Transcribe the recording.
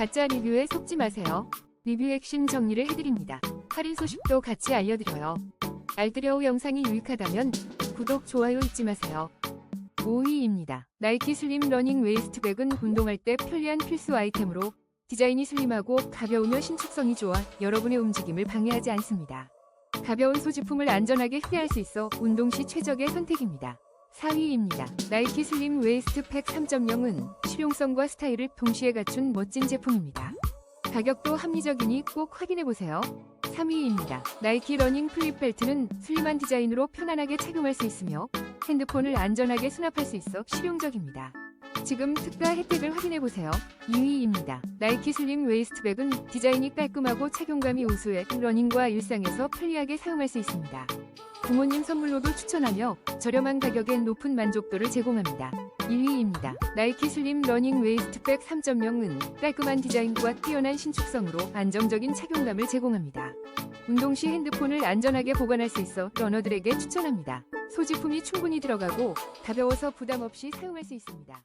가짜 리뷰에 속지 마세요. 리뷰 핵심 정리를 해드립니다. 할인 소식도 같이 알려드려요. 알뜰여우 영상이 유익하다면 구독, 좋아요 잊지 마세요. 5위입니다. 나이키 슬림 러닝 웨이스트백은 운동할 때 편리한 필수 아이템으로 디자인이 슬림하고 가벼우며 신축성이 좋아 여러분의 움직임을 방해하지 않습니다. 가벼운 소지품을 안전하게 휴대할 수 있어 운동 시 최적의 선택입니다. 4위입니다. 나이키 슬림 웨이스트 팩 3.0은 실용성과 스타일을 동시에 갖춘 멋진 제품입니다. 가격도 합리적이니 꼭 확인해보세요. 3위입니다. 나이키 러닝 플립 벨트는 슬림한 디자인으로 편안하게 착용할 수 있으며 핸드폰을 안전하게 수납할 수 있어 실용적입니다. 지금 특가 혜택을 확인해보세요. 2위입니다. 나이키 슬림 웨이스트백은 디자인이 깔끔하고 착용감이 우수해 러닝과 일상에서 편리하게 사용할 수 있습니다. 부모님 선물로도 추천하며 저렴한 가격에 높은 만족도를 제공합니다. 1위입니다. 나이키 슬림 러닝 웨이스트백 3.0은 깔끔한 디자인과 뛰어난 신축성으로 안정적인 착용감을 제공합니다. 운동 시 핸드폰을 안전하게 보관할 수 있어 러너들에게 추천합니다. 소지품이 충분히 들어가고 가벼워서 부담 없이 사용할 수 있습니다.